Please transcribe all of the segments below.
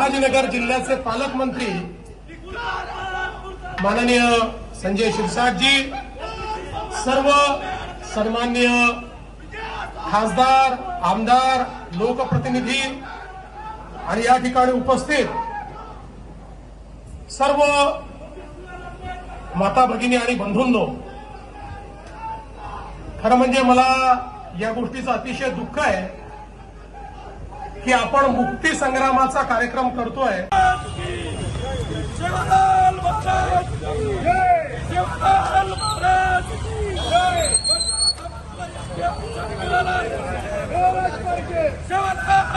संभाजीनगर जिल्ह्याचे पालकमंत्री माननीय संजय शिरसाटजी सर्व सन्माननीय खासदार आमदार लोकप्रतिनिधी आणि या ठिकाणी उपस्थित सर्व माता भगिनी आणि बंधूंनो खरं म्हणजे मला या गोष्टीचं अतिशय दुःख आहे. की आपण मुक्ती संग्रामाचा कार्यक्रम करतोय. शिवलाल महाराज की जय. शिवलाल महाराज की जय. शिवलाल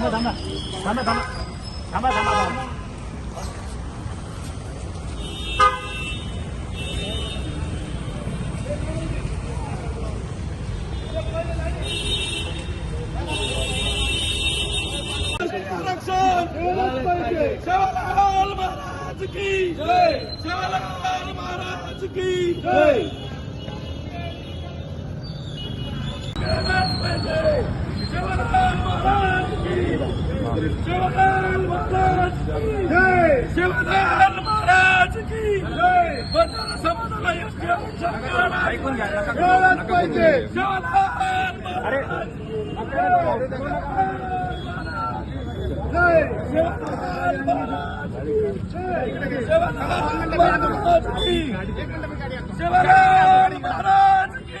महाराज ठीक है चले हो ठीक है कहता ठीक है कर शूटिंग आओ शिवलाल महाराज की जय शिवलाल महाराज की जय शिवलाल महाराज की जय शिवलाल महाराज बंजारा समाजाला योग्य पाहिजे शिवराज महाराज की